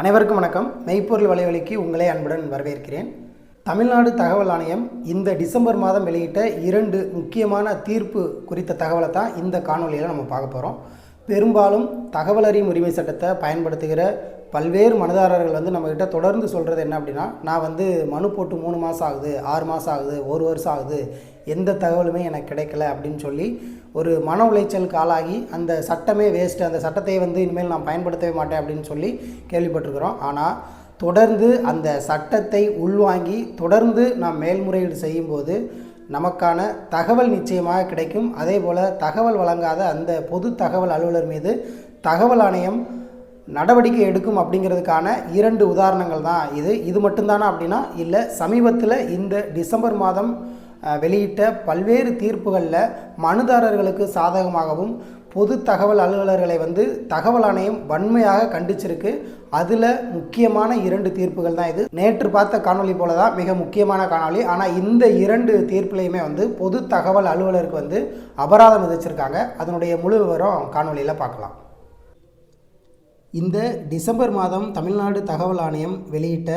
அனைவருக்கும் வணக்கம். மெய்ப்பொருள் வலைவலிக்கு உங்களை அன்புடன் வரவேற்கிறேன். தமிழ்நாடு தகவல் ஆணையம் இந்த டிசம்பர் மாதம் வெளியிட்ட இரண்டு முக்கியமான தீர்ப்பு குறித்த தகவலை தான் இந்த காணொலியில் நம்ம பார்க்க போகிறோம் பெரும்பாலும் தகவல் அறியும் உரிமை சட்டத்தை பயன்படுத்துகிற பல்வேறு மனுதாரர்கள் வந்து நம்மக்கிட்ட தொடர்ந்து சொல்கிறது என்ன அப்படின்னா நான் வந்து மனு போட்டு மூணு மாதம் ஆகுது ஆறு மாதம் ஆகுது ஒரு வருஷம் ஆகுது எந்த தகவலுமே எனக்கு கிடைக்கல அப்படின்னு சொல்லி ஒரு மன உளைச்சலுக்கு ஆளாகி அந்த சட்டமே வேஸ்ட்டு அந்த சட்டத்தை வந்து இனிமேல் நான் பயன்படுத்தவே மாட்டேன் அப்படின்னு சொல்லி கேள்விப்பட்டிருக்கிறோம். ஆனால் தொடர்ந்து அந்த சட்டத்தை உள்வாங்கி தொடர்ந்து நாம் மேல்முறையீடு செய்யும்போது நமக்கான தகவல் நிச்சயமாக கிடைக்கும். அதே போல் தகவல் வழங்காத அந்த பொது தகவல் அலுவலர் மீது தகவல் ஆணையம் நடவடிக்கை எடுக்கும் அப்படிங்கிறதுக்கான இரண்டு உதாரணங்கள் தான் இது. இது மட்டும்தானா அப்படின்னா இல்லை சமீபத்தில் இந்த டிசம்பர் மாதம் வெளியிட்ட பல்வேறு தீர்ப்புகளில் மனுதாரர்களுக்கு சாதகமாகவும் பொது தகவல் அலுவலர்களை வந்து தகவல் ஆணையம் வன்மையாக கண்டிச்சிருக்கு. அதில் முக்கியமான இரண்டு தீர்ப்புகள் தான் இது. நேற்று பார்த்த காணொளி போல தான் மிக முக்கியமான காணொளி. ஆனால் இந்த இரண்டு தீர்ப்புலையுமே வந்து பொது தகவல் அலுவலருக்கு வந்து அபராதம் விதிச்சிருக்காங்க. அதனுடைய முழு விவரம் காணொளியில் பார்க்கலாம். இந்த டிசம்பர் மாதம் தமிழ்நாடு தகவல் ஆணையம் வெளியிட்ட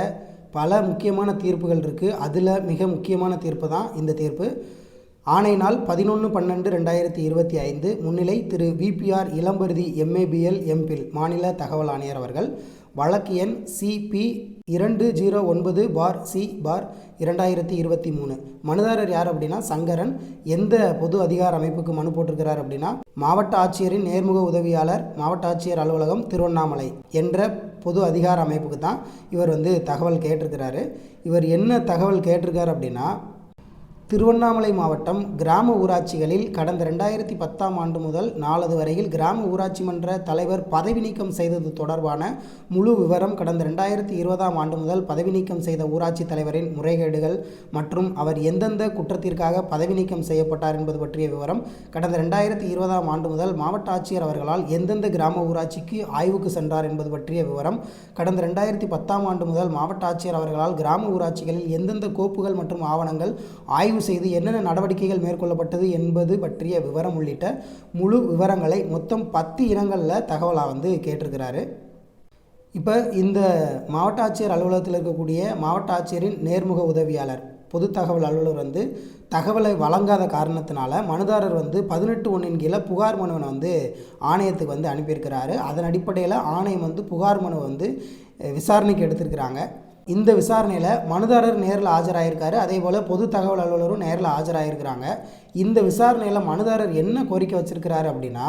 பல முக்கியமான தீர்ப்புகள் இருக்குது அதில் மிக முக்கியமான தீர்ப்பு தான் இந்த தீர்ப்பு. ஆணை நாள் பதினொன்று பன்னெண்டு ரெண்டாயிரத்தி இருபத்தி ஐந்து முன்னிலை திரு V P R Ilamparuthi M A B L M Phil மாநில தகவல் ஆணையர் அவர்கள் வழக்கு எண் சிபி இரண்டு ஜீரோ ஒன்பது பார் சி பார் இரண்டாயிரத்தி இருபத்தி மூணு. மனுதாரர் யார் அப்படின்னா சங்கரன். எந்த பொது அதிகார அமைப்புக்கு மனு போட்டிருக்கிறார் அப்படின்னா மாவட்ட ஆட்சியரின் நேர்முக உதவியாளர் மாவட்ட ஆட்சியர் அலுவலகம் திருவண்ணாமலை என்ற பொது அதிகார அமைப்புக்கு தான் இவர் வந்து தகவல் கேட்டிருக்கிறாரு. இவர் என்ன தகவல் கேட்டிருக்கார் அப்படின்னா திருவண்ணாமலை மாவட்டம் கிராம ஊராட்சிகளில் கடந்த ரெண்டாயிரத்தி பத்தாம் ஆண்டு முதல் நாளது வரையில் கிராம ஊராட்சி மன்ற தலைவர் பதவி நீக்கம் செய்தது தொடர்பான முழு விவரம் கடந்த ரெண்டாயிரத்தி இருபதாம் ஆண்டு முதல் பதவி நீக்கம் செய்த ஊராட்சி தலைவரின் முறைகேடுகள் மற்றும் அவர் எந்தெந்த குற்றத்திற்காக பதவி நீக்கம் செய்யப்பட்டார் என்பது பற்றிய விவரம் கடந்த ரெண்டாயிரத்தி இருபதாம் ஆண்டு முதல் மாவட்ட ஆட்சியர் அவர்களால் எந்தெந்த கிராம ஊராட்சிக்கு ஆய்வுக்கு சென்றார் என்பது பற்றிய விவரம் கடந்த ரெண்டாயிரத்தி பத்தாம் ஆண்டு முதல் மாவட்ட ஆட்சியர் அவர்களால் கிராம ஊராட்சிகளில் எந்தெந்த கோப்புகள் மற்றும் ஆவணங்கள் ஆய்வு செய்து என்னென்ன நடவடிக்கைகள் மேற்கொள்ளப்பட்டது என்பது பற்றிய விவரம் உள்ளிட்ட முழு விவரங்களை மொத்தம் பத்து இனங்களில் தகவலாக வந்து கேட்டிருக்கிறாரு. இப்போ இந்த மாவட்ட ஆட்சியர் அலுவலகத்தில் இருக்கக்கூடிய மாவட்ட ஆட்சியரின் நேர்முக உதவியாளர் பொது தகவல் அலுவலர் வந்து தகவலை வழங்காத காரணத்தினால மனுதாரர் வந்து பதினெட்டு ஒன்றின் கீழே புகார் மனுவை வந்து ஆணையத்துக்கு வந்து அனுப்பியிருக்கிறாரு. அதன் அடிப்படையில் ஆணையம் வந்து புகார் மனுவை வந்து விசாரணைக்கு எடுத்திருக்கிறாங்க. இந்த விசாரணையில் மனுதாரர் நேரில் ஆஜராயிருக்காரு. அதே போல் பொது தகவல் அலுவலரும் நேரில் ஆஜராயிருக்கிறாங்க. இந்த விசாரணையில் மனுதாரர் என்ன கோரிக்கை வச்சிருக்கிறாரு அப்படின்னா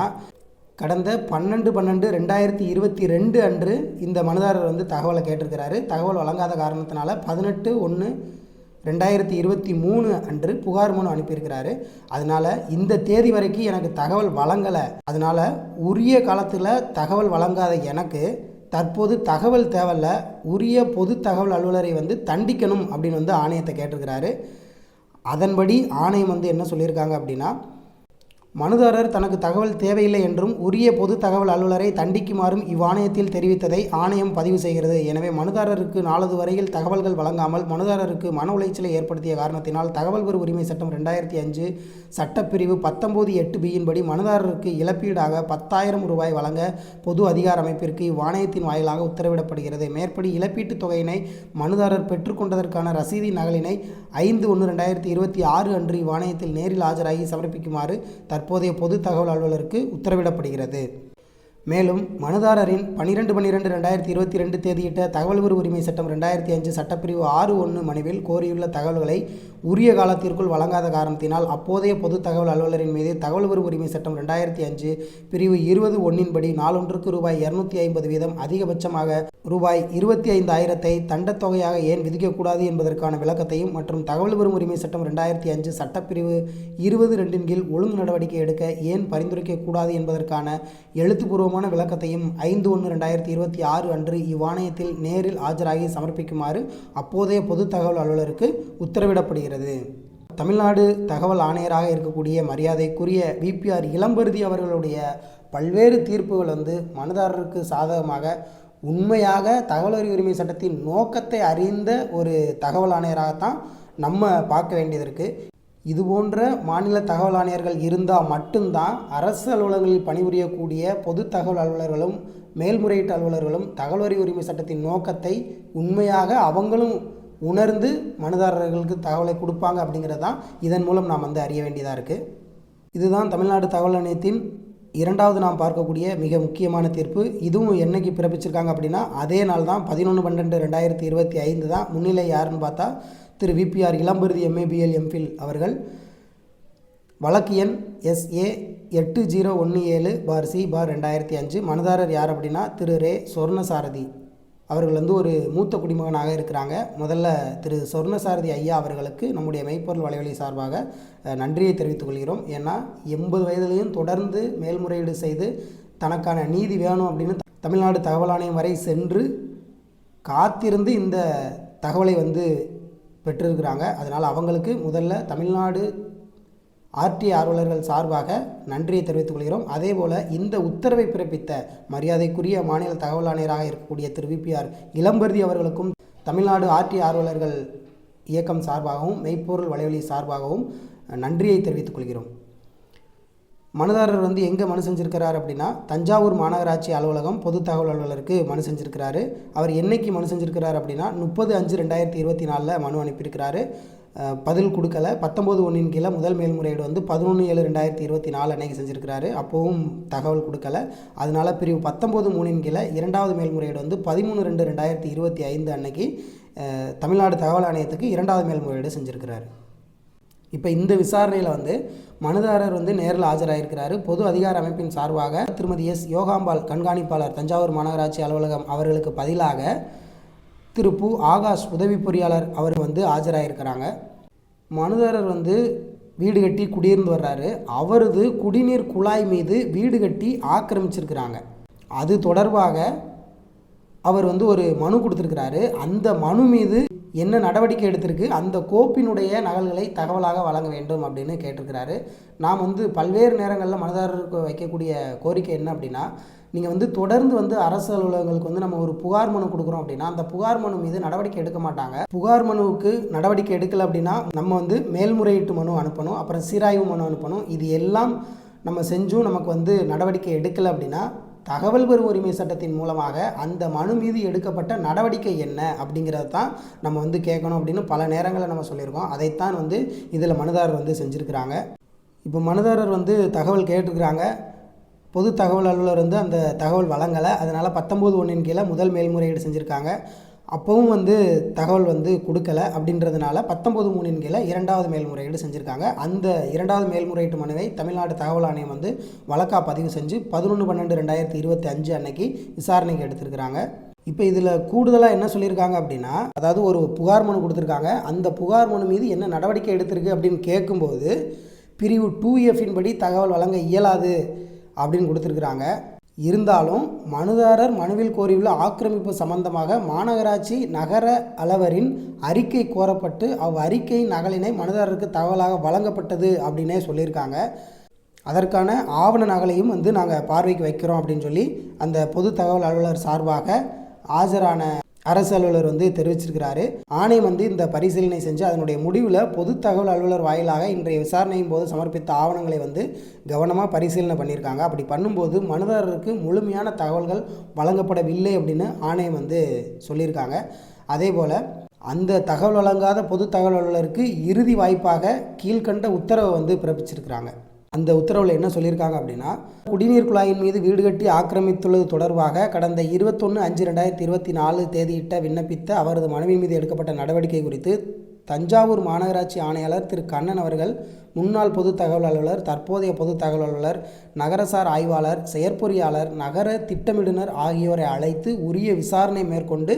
கடந்த பன்னெண்டு பன்னெண்டு ரெண்டாயிரத்தி இருபத்தி ரெண்டு அன்று இந்த மனுதாரர் வந்து தகவலை கேட்டிருக்கிறாரு. தகவல் வழங்காத காரணத்தினால பதினெட்டு ஒன்று ரெண்டாயிரத்தி இருபத்தி மூணு அன்று புகார் மனு அனுப்பியிருக்கிறாரு. அதனால் இந்த தேதி வரைக்கும் எனக்கு தகவல் வழங்கலை. அதனால் உரிய காலத்தில் தகவல் வழங்காத எனக்கு தற்போது தகவல் தேவையில்ல உரிய பொது தகவல் அலுவலரை வந்து தண்டிக்கணும் அப்படின்னு வந்து ஆணையத்தை கேட்டிருக்கிறாரு. அதன்படி ஆணையம் வந்து என்ன சொல்லியிருக்காங்க அப்படின்னா மனுதாரர் தனக்கு தகவல் தேவையில்லை என்றும் உரிய பொது தகவல் அலுவலரை தண்டிக்குமாறும் இவ்வாணையத்தில் தெரிவித்ததை ஆணையம் பதிவு செய்கிறது. எனவே மனுதாரருக்கு நாளது வரையில் தகவல்கள் வழங்காமல் மனுதாரருக்கு மன உளைச்சலை ஏற்படுத்திய காரணத்தினால் தகவல் பெறு உரிமை சட்டம் ரெண்டாயிரத்தி அஞ்சு சட்டப்பிரிவு பத்தொம்போது எட்டு பியின்படி மனுதாரருக்கு இழப்பீடாக பத்தாயிரம் ரூபாய் வழங்க பொது அதிகார அமைப்பிற்கு இவ்வாணையத்தின் வாயிலாக உத்தரவிடப்படுகிறது. மேற்படி இழப்பீட்டுத் தொகையினை மனுதாரர் பெற்றுக்கொண்டதற்கான ரசீதி நகலினை ஐந்து ஒன்று ரெண்டாயிரத்தி இருபத்தி ஆறு அன்று இவ்வாணையத்தில் நேரில் ஆஜராகி சமர்ப்பிக்குமாறு தற்போதைய பொது தகவல் அலுவலருக்கு உத்தரவிடப்படுகிறது. மேலும் மனுதாரரின் பன்னிரெண்டு பன்னிரெண்டு ரெண்டாயிரத்தி இருபத்தி ரெண்டு தேதியிட்ட தகவல் உரிமை சட்டம் ரெண்டாயிரத்தி அஞ்சு சட்டப்பிரிவு ஆறு ஒன்று மனுவில் கோரியுள்ள தகவல்களை உரிய காலத்திற்குள் வழங்காத காரணத்தினால் அப்போதைய பொது தகவல் அலுவலரின் மீது தகவல் உரிமை சட்டம் ரெண்டாயிரத்தி அஞ்சு பிரிவு இருபது ஒன்றின்படி நாளொன்றுக்கு ரூபாய் இரநூத்தி ஐம்பது வீதம் அதிகபட்சமாக ரூபாய் இருபத்தி ஐந்தாயிரத்தை ஆயிரத்தை தண்டத்தொகையாக ஏன் விதிக்கக்கூடாது என்பதற்கான விளக்கத்தையும் மற்றும் தகவல் உரிமை உரிமை சட்டம் ரெண்டாயிரத்தி அஞ்சு சட்டப்பிரிவு இருபது ரெண்டின் கீழ் ஒழுங்கு நடவடிக்கை எடுக்க ஏன் பரிந்துரைக்கக்கூடாது என்பதற்கான எழுத்துப்பூர்வ எழுத்துப்பூர்வமான விளக்கத்தையும் ஐந்து ஒன்று ரெண்டாயிரத்தி இருபத்தி ஆறு அன்று இவ்வாணையத்தில் நேரில் ஆஜராகி சமர்ப்பிக்குமாறு அப்போதைய பொது தகவல் அலுவலருக்கு உத்தரவிடப்படுகிறது. தமிழ்நாடு தகவல் ஆணையராக இருக்கக்கூடிய மரியாதைக்குரிய விபிஆர் இளம்பருதி அவர்களுடைய பல்வேறு தீர்ப்புகள் வந்து மனுதாரருக்கு சாதகமாக உண்மையாக தகவல் உரிமை சட்டத்தின் நோக்கத்தை அறிந்த ஒரு தகவல் ஆணையராகத்தான் நம்ம பார்க்க வேண்டியது இருக்குது இது போன்ற மாநில தகவல் ஆணையர்கள் இருந்தால் மட்டும்தான் அரசு அலுவலகங்களில் பணிபுரியக்கூடிய பொது தகவல் அலுவலர்களும் மேல்முறையீட்டு அலுவலர்களும் தகவல் உரிமை சட்டத்தின் நோக்கத்தை உண்மையாக அவங்களும் உணர்ந்து மனுதாரர்களுக்கு தகவலை கொடுப்பாங்க அப்படிங்கிறது தான் இதன் மூலம் நாம் வந்து அறிய வேண்டியதாக இருக்குது இதுதான் தமிழ்நாடு தகவல் ஆணையத்தின் இரண்டாவது நாம் பார்க்கக்கூடிய மிக முக்கியமான தீர்ப்பு. இதுவும் என்னைக்கு பிறப்பிச்சிருக்காங்க அப்படின்னா அதே நாள் தான் பதினொன்று பன்னெண்டு ரெண்டாயிரத்தி இருபத்தி ஐந்து தான் முன்னிலை யாருன்னு பார்த்தா திரு V P R Ilamparuthi M A B L M Phil அவர்கள் வழக்கு எண் எஸ்ஏ எட்டு ஜீரோ ஒன்று ஏழு பார் சி பார் ரெண்டாயிரத்தி அஞ்சு. மனுதாரர் யார் அப்படின்னா திரு ரே சொர்ணசாரதி. அவர்கள் வந்து ஒரு மூத்த குடிமகனாக இருக்கிறாங்க. முதல்ல திரு சொர்ணசாரதி ஐயா அவர்களுக்கு நம்முடைய மெய்ப்பொருள் வலைவலி சார்பாக நன்றியை தெரிவித்துக் கொள்கிறோம். ஏன்னா எண்பது வயதிலையும் தொடர்ந்து மேல்முறையீடு செய்து தனக்கான நீதி வேணும் அப்படின்னு தமிழ்நாடு தகவல் ஆணையம் வரை சென்று காத்திருந்து இந்த தகவலை வந்து பெற்றிருக்கிறாங்க. அதனால் அவங்களுக்கு முதல்ல தமிழ்நாடு ஆர்டி ஆர்வலர்கள் சார்பாக நன்றியை தெரிவித்துக் கொள்கிறோம். அதேபோல் இந்த உத்தரவை பிறப்பித்த மரியாதைக்குரிய மாநில தகவல் ஆணையராக இருக்கக்கூடிய திரு விபிஆர் இளம்பருதி அவர்களுக்கும் தமிழ்நாடு ஆர்டி ஆர்வலர்கள் இயக்கம் சார்பாகவும் மெய்ப்பொருள் வலைவலி சார்பாகவும் நன்றியை தெரிவித்துக் கொள்கிறோம். மனுதாரர் வந்து எங்கே மனு செஞ்சுருக்கிறார் அப்படின்னா தஞ்சாவூர் மாநகராட்சி அலுவலகம் பொது தகவல் அலுவலருக்கு மனு செஞ்சுருக்கிறாரு. அவர் என்னைக்கு மனு செஞ்சுருக்கிறார் அப்படின்னா முப்பது அஞ்சு ரெண்டாயிரத்தி இருபத்தி நாலில் மனு அனுப்பியிருக்கிறாரு. பதில் கொடுக்கல. பத்தொம்போது ஒன்றின் கீழே முதல் மேல்முறையீடு வந்து பதினொன்று ஏழு ரெண்டாயிரத்தி இருபத்தி நாலு அன்னைக்கு செஞ்சுருக்கிறாரு. அப்போவும் தகவல் கொடுக்கல. அதனால பிரிவு பத்தொம்போது மூணின் கீழே இரண்டாவது மேல்முறையீடு வந்து பதிமூணு ரெண்டு ரெண்டாயிரத்தி இருபத்தி ஐந்து அன்னைக்கு தமிழ்நாடு தகவல் ஆணையத்துக்கு இரண்டாவது மேல்முறையீடு செஞ்சுருக்கிறாரு. இப்போ இந்த விசாரணையில் வந்து மனுதாரர் வந்து நேரில் ஆஜராயிருக்கிறாரு. பொது அதிகார அமைப்பின் சார்பாக திருமதி எஸ். யோகாம்பாள் கண்காணிப்பாளர் தஞ்சாவூர் மாநகராட்சி அலுவலகம் அவர்களுக்கு பதிலாக திரு. பு. ஆகாஷ் உதவி பொறியாளர் அவர் வந்து ஆஜராயிருக்கிறாங்க. மனுதாரர் வந்து வீடு கட்டி குடியிருந்து வர்றாரு. அவரது குடிநீர் குழாய் மீது வீடு கட்டி ஆக்கிரமிச்சிருக்கிறாங்க. அது தொடர்பாக அவர் வந்து ஒரு மனு கொடுத்துருக்கிறாரு. அந்த மனு மீது என்ன நடவடிக்கை எடுத்திருக்கு அந்த கோப்பினுடைய நகல்களை தகவலாக வழங்க வேண்டும் அப்படின்னு கேட்டிருக்கிறாரு. நாம் வந்து பல்வேறு நேரங்களில் மனதாரருக்கு வைக்கக்கூடிய கோரிக்கை என்ன அப்படின்னா நீங்கள் வந்து தொடர்ந்து வந்து அரசு அலுவலகங்களுக்கு வந்து நம்ம ஒரு புகார் மனு கொடுக்குறோம் அப்படின்னா அந்த புகார் மனு மீது நடவடிக்கை எடுக்க மாட்டாங்க. புகார் மனுவுக்கு நடவடிக்கை எடுக்கலை அப்படின்னா நம்ம வந்து மேல்முறையீட்டு மனு அனுப்பணும் அப்புறம் சீராய்வு மனு அனுப்பணும். இது எல்லாம் நம்ம செஞ்சும் நமக்கு வந்து நடவடிக்கை எடுக்கலை அப்படின்னா தகவல் பெறும் உரிமை சட்டத்தின் மூலமாக அந்த மனு மீது எடுக்கப்பட்ட நடவடிக்கை என்ன அப்படிங்கிறத தான் நம்ம வந்து கேட்கணும் அப்படின்னு பல நேரங்களில் நம்ம சொல்லியிருக்கோம். அதைத்தான் வந்து இதில் மனுதாரர் வந்து செஞ்சுருக்கிறாங்க. இப்போ மனுதாரர் வந்து தகவல் கேட்டிருக்கிறாங்க. பொது தகவல் அலுவலர் வந்து அந்த தகவல் வழங்கலை. அதனால் பத்தொம்போது ஒன்றின் கீழே முதல் மேல்முறையீடு செஞ்சுருக்காங்க. அப்போவும் வந்து தகவல் வந்து கொடுக்கல அப்படின்றதுனால பத்தொம்போது மூணின் கீழே இரண்டாவது மேல்முறையீடு செஞ்சுருக்காங்க. அந்த இரண்டாவது மேல்முறையீட்டு மனுவை தமிழ்நாடு தகவல் ஆணையம் வந்து வழக்காக பதிவு செஞ்சு பதினொன்று பன்னெண்டு ரெண்டாயிரத்தி இருபத்தி அஞ்சு அன்னைக்கு விசாரணைக்கு எடுத்திருக்கிறாங்க. இப்போ இதில் கூடுதலாக என்ன சொல்லியிருக்காங்க அப்படின்னா அதாவது ஒரு புகார் மனு கொடுத்துருக்காங்க. அந்த புகார் மனு மீது என்ன நடவடிக்கை எடுத்திருக்கு அப்படின்னு கேட்கும்போது பிரிவு டூ எஃபின் படி தகவல் வழங்க இயலாது அப்படின்னு கொடுத்துருக்குறாங்க. இருந்தாலும் மனுதாரர் மனுவில் கோரியுள்ள ஆக்கிரமிப்பு சம்பந்தமாக மாநகராட்சி நகர அலவரின் அறிக்கை கோரப்பட்டு அவ் அறிக்கை நகலினை மனுதாரருக்கு தகவலாக வழங்கப்பட்டது அப்படின்னே சொல்லியிருக்காங்க. அதற்கான ஆவண நகலையும் வந்து நாங்கள் பார்வைக்கு வைக்கிறோம் அப்படின்னு சொல்லி அந்த பொது தகவல் அலுவலர் சார்பாக ஆஜரான அரசு அலுவலர் வந்து தெரிவிச்சிருக்கிறாரு. ஆணையம் வந்து இந்த பரிசீலனை செஞ்சு அதனுடைய முடிவில் பொது தகவல் அலுவலர் வாயிலாக இன்றைய விசாரணையின் போது சமர்ப்பித்த ஆவணங்களை வந்து கவனமாக பரிசீலனை பண்ணியிருக்காங்க. அப்படி பண்ணும்போது மனுதாரருக்கு முழுமையான தகவல்கள் வழங்கப்படவில்லை அப்படின்னு ஆணையம் வந்து சொல்லியிருக்காங்க. அதே போல் அந்த தகவல் வழங்காத பொது தகவல் அலுவலருக்கு இறுதி வாய்ப்பாக கீழ்கண்ட உத்தரவை வந்து பிறப்பிச்சிருக்கிறாங்க. அந்த உத்தரவில் என்ன சொல்லியிருக்காங்க அப்படின்னா குடிநீர் குழாயின் மீது வீடு கட்டி ஆக்கிரமித்துள்ளது தொடர்பாக கடந்த இருபத்தொன்று அஞ்சு ரெண்டாயிரத்தி இருபத்தி நாலு தேதியிட்ட விண்ணப்பித்த அவரது மனுவின் மீது எடுக்கப்பட்ட நடவடிக்கை குறித்து தஞ்சாவூர் மாநகராட்சி ஆணையாளர் திரு. கண்ணன் அவர்கள் முன்னாள் பொது தகவல் அலுவலர் தற்போதைய பொது தகவல் அலுவலர் நகரசார் ஆய்வாளர் செயற்பொறியாளர் நகர திட்டமிடுனர் ஆகியோரை அழைத்து உரிய விசாரணை மேற்கொண்டு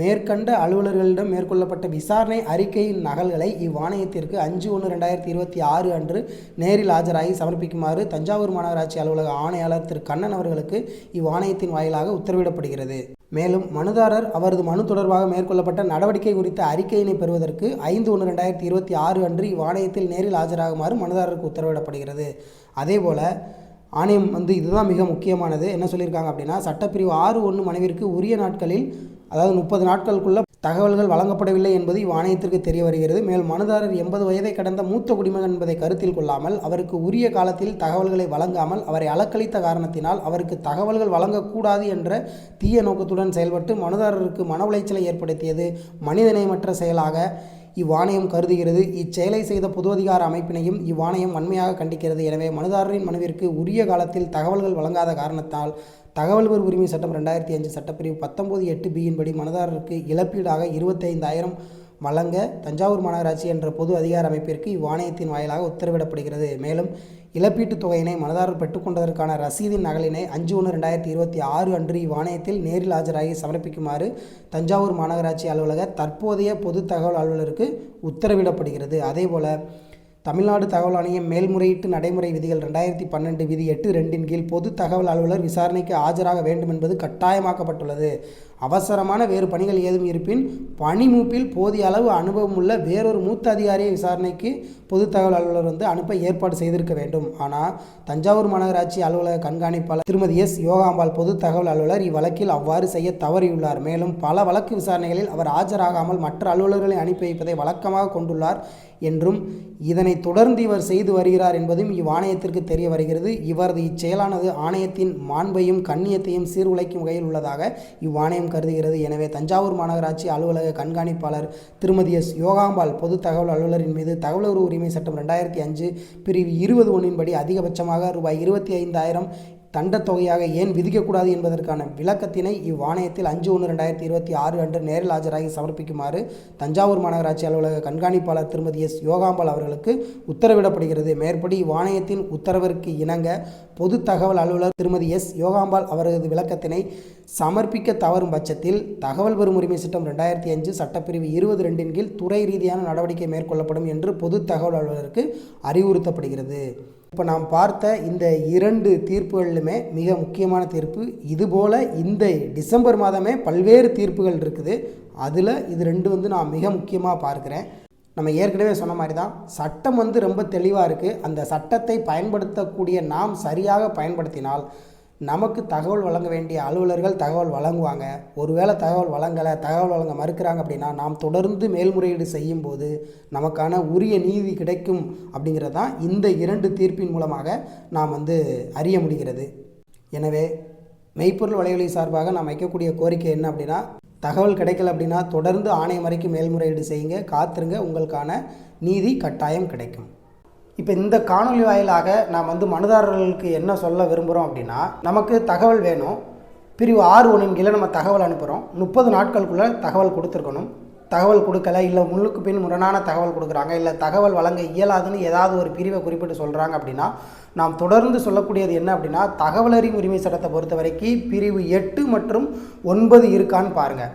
மேற்கண்ட அலுவலர்களிடம் மேற்கொள்ளப்பட்ட விசாரணை அறிக்கையின் நகல்களை இவ்வாணையத்திற்கு அஞ்சு ஒன்று ரெண்டாயிரத்தி இருபத்தி ஆறு அன்று நேரில் ஆஜராகி சமர்ப்பிக்குமாறு தஞ்சாவூர் மாநகராட்சி அலுவலக ஆணையாளர் திரு. கண்ணன் அவர்களுக்கு இவ்வாணையத்தின் வாயிலாக உத்தரவிடப்படுகிறது. மேலும் மனுதாரர் அவரது மனு தொடர்பாக மேற்கொள்ளப்பட்ட நடவடிக்கை குறித்த அறிக்கையினை பெறுவதற்கு ஐந்து ஒன்று ரெண்டாயிரத்தி இருபத்தி ஆறு அன்று இவ்வாணையத்தில் நேரில் ஆஜராகுமாறு மனுதாரருக்கு உத்தரவிடப்படுகிறது. அதேபோல் ஆணையம் வந்து இதுதான் மிக முக்கியமானது. என்ன சொல்லியிருக்காங்க அப்படின்னா சட்டப்பிரிவு ஆறு ஒன்று மனைவிற்கு உரிய நாட்களில் அதாவது முப்பது நாட்களுக்குள்ள தகவல்கள் வழங்கப்படவில்லை என்பது இவ்வாணையத்திற்கு தெரிய வருகிறது. மேலும் மனுதாரர் எண்பது வயதை கடந்த மூத்த குடிமகன் என்பதை கருத்தில் கொள்ளாமல் அவருக்கு உரிய காலத்தில் தகவல்களை வழங்காமல் அவரை அலக்களித்த காரணத்தினால் அவருக்கு தகவல்கள் வழங்கக்கூடாது என்ற தீய நோக்கத்துடன் செயல்பட்டு மனுதாரருக்கு மன உளைச்சலை ஏற்படுத்தியது. மனிதநேயமற்ற செயலாக இவ்வாணையம் கருதுகிறது. இச்செயலை செய்த பொது அதிகார அமைப்பினையும் இவ்வாணையம் வன்மையாக கண்டிக்கிறது. எனவே மனுதாரரின் மனுவிற்கு உரிய காலத்தில் தகவல்கள் வழங்காத காரணத்தால் தகவல் உரிமை சட்டம் ரெண்டாயிரத்தி அஞ்சு சட்டப்பிரிவு பத்தொம்போது எட்டு பியின்படி மனுதாரருக்கு இழப்பீடாக இருபத்தைந்தாயிரம் வழங்க தஞ்சாவூர் மாநகராட்சி என்ற பொது அதிகார அமைப்பிற்கு இவ்வாணையத்தின் வாயிலாக உத்தரவிடப்படுகிறது. மேலும் இழப்பீட்டுத் தொகையினை மனதாரர் பெற்றுக்கொண்டதற்கான ரசீதின் நகலினை அஞ்சு ஒன்று ரெண்டாயிரத்தி இருபத்தி ஆறு அன்று இவ்வாணையத்தில் நேரில் ஆஜராகி சமர்ப்பிக்குமாறு தஞ்சாவூர் மாநகராட்சி அலுவலக தற்போதைய பொது தகவல் அலுவலருக்கு உத்தரவிடப்படுகிறது. அதேபோல தமிழ்நாடு தகவல் ஆணையம் மேல்முறையீட்டு நடைமுறை விதிகள் ரெண்டாயிரத்தி பன்னெண்டு விதி எட்டு ரெண்டின் கீழ் பொது தகவல் அலுவலர் விசாரணைக்கு ஆஜராக வேண்டும் என்பது கட்டாயமாக்கப்பட்டுள்ளது. அவசரமான வேறு பணிகள் ஏதும் இருப்பின் பணி மூப்பில் போதிய அளவு அனுபவம் உள்ள வேறொரு மூத்த அதிகாரியை விசாரணைக்கு பொது தகவல் அலுவலர் வந்து அனுப்ப ஏற்பாடு செய்திருக்க வேண்டும். ஆனால் தஞ்சாவூர் மாநகராட்சி அலுவலக கண்காணிப்பாளர் திருமதி எஸ். யோகாம்பாள் பொது தகவல் அலுவலர் இவ்வழக்கில் அவ்வாறு செய்ய தவறியுள்ளார். மேலும் பல வழக்கு விசாரணைகளில் அவர் ஆஜராகாமல் மற்ற அலுவலர்களை அனுப்பி வைப்பதை வழக்கமாக கொண்டுள்ளார். என்றும் இதனை தொடர்ந்து இவர் செய்து வருகிறார் என்பதும் இவ்வாணையத்திற்கு தெரிய வருகிறது. இவரது இச்செயலானது ஆணையத்தின் மாண்பையும் கண்ணியத்தையும் சீர்குலைக்கும் வகையில் உள்ளதாக இவ்வாணையம் கருதுகிறது. எனவே தஞ்சாவூர் மாநகராட்சி அலுவலக கண்காணிப்பாளர் திருமதி எஸ். யோகாம்பால் பொது தகவல் அலுவலரின் மீது தகவல் உரிமை சட்டம் ரெண்டாயிரத்தி அஞ்சு பிரிவு இருபது ஒன்றின்படி அதிகபட்சமாக ரூபாய் இருபத்தி ஐந்தாயிரம் தண்டத்தொகையாக ஏன் விதிக்கக்கூடாது என்பதற்கான விளக்கத்தினை இவ்வாணையத்தில் அஞ்சு ஒன்று ரெண்டாயிரத்தி இருபத்தி ஆறு அன்று நேரில் ஆஜராகி சமர்ப்பிக்குமாறு தஞ்சாவூர் மாநகராட்சி அலுவலக கண்காணிப்பாளர் திருமதி எஸ். யோகாம்பால் அவர்களுக்கு உத்தரவிடப்படுகிறது. மேற்படி இவ்வாணையத்தின் உத்தரவிற்கு இணங்க பொது தகவல் அலுவலர் திருமதி எஸ். யோகாம்பால் அவரது விளக்கத்தினை சமர்ப்பிக்க தவறும் பட்சத்தில் தகவல் பெறும் உரிமை சட்டம் ரெண்டாயிரத்தி அஞ்சு சட்டப்பிரிவு இருபது ரெண்டின் கீழ் துறை ரீதியான நடவடிக்கை மேற்கொள்ளப்படும் என்று பொது தகவல் அலுவலருக்கு அறிவுறுத்தப்படுகிறது. இப்போ நாம் பார்த்த இந்த இரண்டு தீர்ப்புகளிலுமே மிக முக்கியமான தீர்ப்பு. இதுபோல் இந்த டிசம்பர் மாதமே பல்வேறு தீர்ப்புகள் இருக்குது. அதில் இது ரெண்டு வந்து நான் மிக முக்கியமாக பார்க்குறேன். நம்ம ஏற்கனவே சொன்ன மாதிரி தான் சட்டம் வந்து ரொம்ப தெளிவாக இருக்குது அந்த சட்டத்தை பயன்படுத்தக்கூடிய நாம் சரியாக பயன்படுத்தினால் நமக்கு தகவல் வழங்க வேண்டிய அலுவலர்கள் தகவல் வழங்குவாங்க. ஒருவேளை தகவல் வழங்கலை தகவல் வழங்க மறுக்கிறாங்க அப்படின்னா நாம் தொடர்ந்து மேல்முறையீடு செய்யும்போது நமக்கான உரிய நீதி கிடைக்கும் அப்படிங்கிறது தான் இந்த இரண்டு தீர்ப்பின் மூலமாக நாம் வந்து அறிய முடிகிறது. எனவே மெய்ப்பொருள் வலைவலி சார்பாக நாம் வைக்கக்கூடிய கோரிக்கை என்ன அப்படின்னா தகவல் கிடைக்கல அப்படின்னா தொடர்ந்து ஆணையம் வரைக்கும் மேல்முறையீடு செய்யுங்க காத்துருங்க உங்களுக்கான நீதி கட்டாயம் கிடைக்கும். இப்போ இந்த காணொலி வாயிலாக நாம் வந்து மனுதாரர்களுக்கு என்ன சொல்ல விரும்புகிறோம் அப்படின்னா நமக்கு தகவல் வேணும். பிரிவு ஆறு ஒன்றின் கீழே நம்ம தகவல் அனுப்புகிறோம் முப்பது நாட்களுக்குள்ளே தகவல் கொடுத்துருக்கணும். தகவல் கொடுக்கல இல்லை முள்ளுக்கு பின் முரணான தகவல் கொடுக்குறாங்க இல்லை தகவல் வழங்க இயலாதுன்னு ஏதாவது ஒரு பிரிவை குறிப்பிட்டு சொல்கிறாங்க அப்படின்னா நாம் தொடர்ந்து சொல்லக்கூடியது என்ன அப்படின்னா தகவலறியும் உரிமை சட்டத்தை பொறுத்த வரைக்கும் பிரிவு எட்டு மற்றும் ஒன்பது இருக்கான்னு பாருங்கள்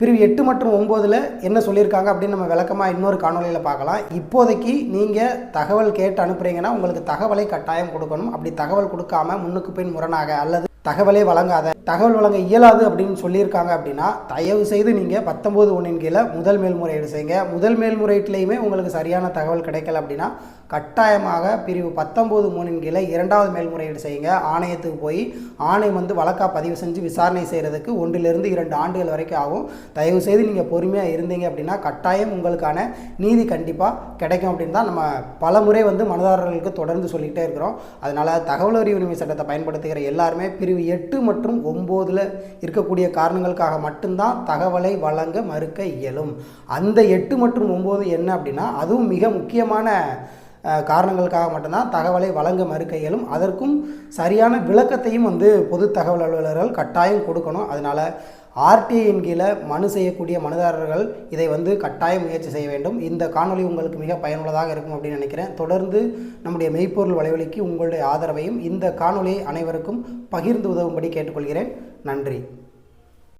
பிரிவு எட்டு மற்றும் ஒம்போதில் என்ன சொல்லியிருக்காங்க அப்படின்னு நம்ம விளக்கமாக இன்னொரு காணொலியில் பார்க்கலாம். இப்போதைக்கு நீங்கள் தகவல் கேட்டு அனுப்புகிறீங்கன்னா உங்களுக்கு தகவலை கட்டாயம் கொடுக்கணும். அப்படி தகவல் கொடுக்காம முன்னுக்கு பின் முரணாக அல்லது தகவலே வழங்காத தகவல் வழங்க இயலாது அப்படின்னு சொல்லியிருக்காங்க அப்படின்னா தயவு செய்து நீங்கள் பத்தொம்போது ஒன்றின் கீழே முதல் மேல்முறையீடு செய்யுங்க. முதல் மேல்முறையீட்டுலேயுமே உங்களுக்கு சரியான தகவல் கிடைக்கல அப்படின்னா கட்டாயமாக பிரிவு பத்தொம்போது மூணின் கீழே இரண்டாவது மேல்முறையீடு செய்யுங்க. ஆணையத்துக்கு போய் ஆணையம் வந்து வழக்காக பதிவு செஞ்சு விசாரணை செய்கிறதுக்கு ஒன்றிலிருந்து இரண்டு ஆண்டுகள் வரைக்கும் ஆகும். தயவு செய்து நீங்கள் பொறுமையாக இருந்தீங்க அப்படின்னா கட்டாயம் உங்களுக்கான நீதி கண்டிப்பாக கிடைக்கும் அப்படின்னு தான் நம்ம பல முறை வந்து மனதாரர்களுக்கு தொடர்ந்து சொல்லிக்கிட்டே இருக்கிறோம். அதனால் தகவல் அறிவு உரிமை சட்டத்தை பயன்படுத்துகிற எல்லாருமே பிரிவு எட்டு மற்றும் ஒம்போதில் இருக்கக்கூடிய காரணங்களுக்காக மட்டும்தான் தகவலை வழங்க மறுக்க இயலும். அந்த எட்டு மற்றும் ஒம்பது என்ன அப்படின்னா அதுவும் மிக முக்கியமான காரணங்களுக்காக மட்டும்தான் தகவலை வழங்க மறுக்க இயலும். அதற்கும் சரியான விளக்கத்தையும் வந்து பொது தகவல் அலுவலர்கள் கட்டாயம் கொடுக்கணும். அதனால் ஆர்டிஐயின் கீழே மனு செய்யக்கூடிய மனுதாரர்கள் இதை வந்து கட்டாயம் முயற்சி செய்ய வேண்டும். இந்த காணொலி உங்களுக்கு மிக பயனுள்ளதாக இருக்கும் அப்படின்னு நினைக்கிறேன். தொடர்ந்து நம்முடைய மெய்ப்பொருள் வலைவலிக்கு உங்களுடைய ஆதரவையும் இந்த காணொலியை அனைவருக்கும் பகிர்ந்து உதவும்படி கேட்டுக்கொள்கிறேன். நன்றி.